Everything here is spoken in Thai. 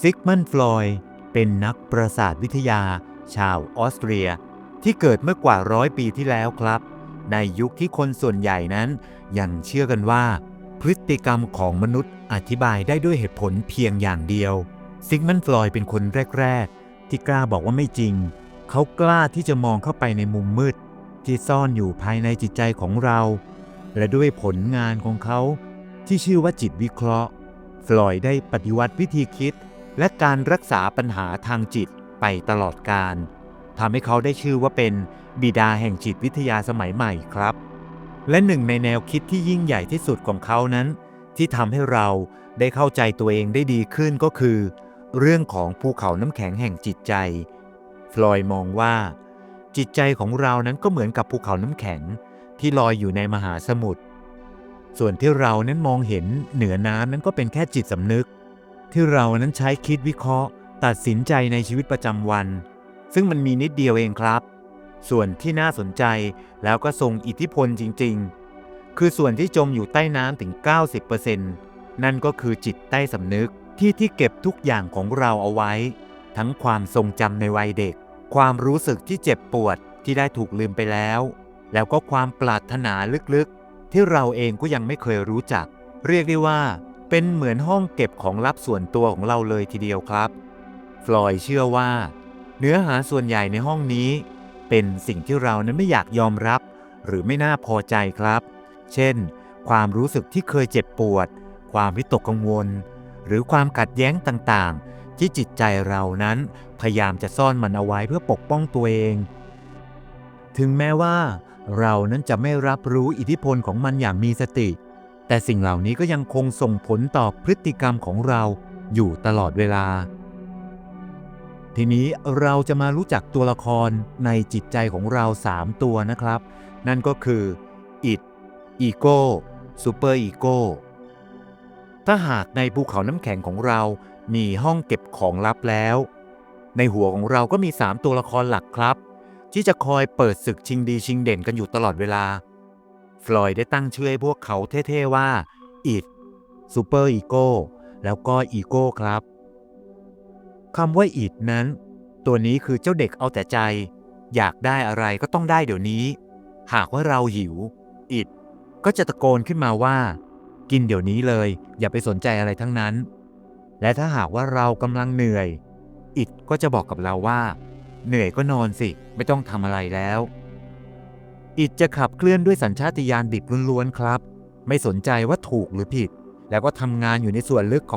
ซิกมันฟลอยด์เป็นนักประสาทวิทยา ชาวออสเตรีย ที่เกิดเมื่อกว่าร้อยปีที่แล้วครับ ในยุคที่คนส่วนใหญ่นั้น ยังเชื่อกันว่า พฤติกรรมของมนุษย์อธิบายได้ด้วยเหตุผลเพียงอย่างเดียว ซิกมันฟลอยด์เป็นคนแรก ๆ ที่กล้าบอกว่าไม่จริง เขากล้าที่จะมองเข้าไปในมุมมืด ที่ซ่อนอยู่ภายในจิตใจของเรา และด้วยผลงานของเขา ที่ชื่อว่าจิตวิเคราะห์ ฟลอยด์ได้ปฏิวัติวิธีคิด และการรักษาปัญหาทางจิตไปตลอดการทำให้เขาได้ชื่อว่าเป็นบิดาแห่งจิตวิทยาสมัยใหม่ครับ และหนึ่งในแนวคิดที่ยิ่งใหญ่ที่สุดของเขานั้น ที่ทำให้เราได้เข้าใจตัวเองได้ดีขึ้นก็คือ เรื่องของภูเขาน้ำแข็งแห่งจิตใจ ฟลอยด์มองว่า จิตใจของเรานั้นก็เหมือนกับภูเขาน้ำแข็งที่ลอยอยู่ในมหาสมุทรส่วนที่เรานั้นมองเห็นเหนือน้ำนั้นก็เป็นแค่จิตสำนึก ที่เรานั้นใช้คิดวิเคราะห์ ตัดสินใจในชีวิตประจำวัน ซึ่งมันมีนิดเดียวเองครับ ส่วนที่น่าสนใจแล้วก็ทรงอิทธิพลจริง ๆ คือส่วนที่จมอยู่ใต้น้ำถึง 90%นั่นก็คือจิตใต้สำนึกที่ที่เก็บทุกอย่างของเราเอาไว้ ทั้งความทรงจำในวัยเด็ก ความรู้สึกที่เจ็บปวดที่ได้ถูกลืมไปแล้ว แล้วก็ความปรารถนาลึกๆ ที่เราเองก็ยังไม่เคยรู้จัก เรียกได้ว่า เป็นเหมือนห้องเก็บของลับส่วนตัวของเราเลยทีเดียวครับ ฟลอยเชื่อว่า เนื้อหาส่วนใหญ่ในห้องนี้ เป็นสิ่งที่เรานั้นไม่อยากยอมรับ หรือไม่น่าพอใจครับ เช่น ความรู้สึกที่เคยเจ็บปวด ความวิตกกังวล หรือความขัดแย้งต่างๆ ที่จิตใจเรานั้นพยายามจะซ่อนมันเอาไว้เพื่อปกป้องตัวเอง ถึงแม้ว่า เรานั้นจะไม่รับรู้อิทธิพลของมันอย่างมีสติ แต่สิ่งเหล่านี้ก็ยังคงส่งผลต่อพฤติกรรมของเราอยู่ตลอดเวลา ทีนี้เราจะมารู้จักตัวละครในจิตใจของเรา 3 ตัวนะครับ นั่นก็คือ id ego super ego ถ้าหากในภูเขาน้ำแข็งของเรามีห้องเก็บของลับแล้ว ในหัวของเราก็มี 3 ตัวละครหลักครับ ที่จะคอยเปิดศึกชิงดีชิงเด่นกันอยู่ตลอดเวลา ฟลอยได้ตั้งชื่อให้พวกเขาเท่ๆว่า id super ego แล้วก็ ego ครับคำว่า id นั้น ตัวนี้คือเจ้าเด็กเอาแต่ใจ อยากได้อะไรก็ต้องได้เดี๋ยวนี้ หากว่าเราหิว id ก็จะตะโกนขึ้นมาว่า กินเดี๋ยวนี้เลย อย่าไปสนใจอะไรทั้งนั้น และถ้าหากว่าเรากำลังเหนื่อย อิดก็จะบอกกับเราว่า เหนื่อยก็นอนสิ ไม่ต้องทำอะไรแล้ว อิดจะขับเคลื่อนด้วยสัญชาตญาณดิบล้วนๆครับ ไม่สนใจว่าถูกหรือผิด แล้วก็ทำงานอยู่ในส่วนลึกของ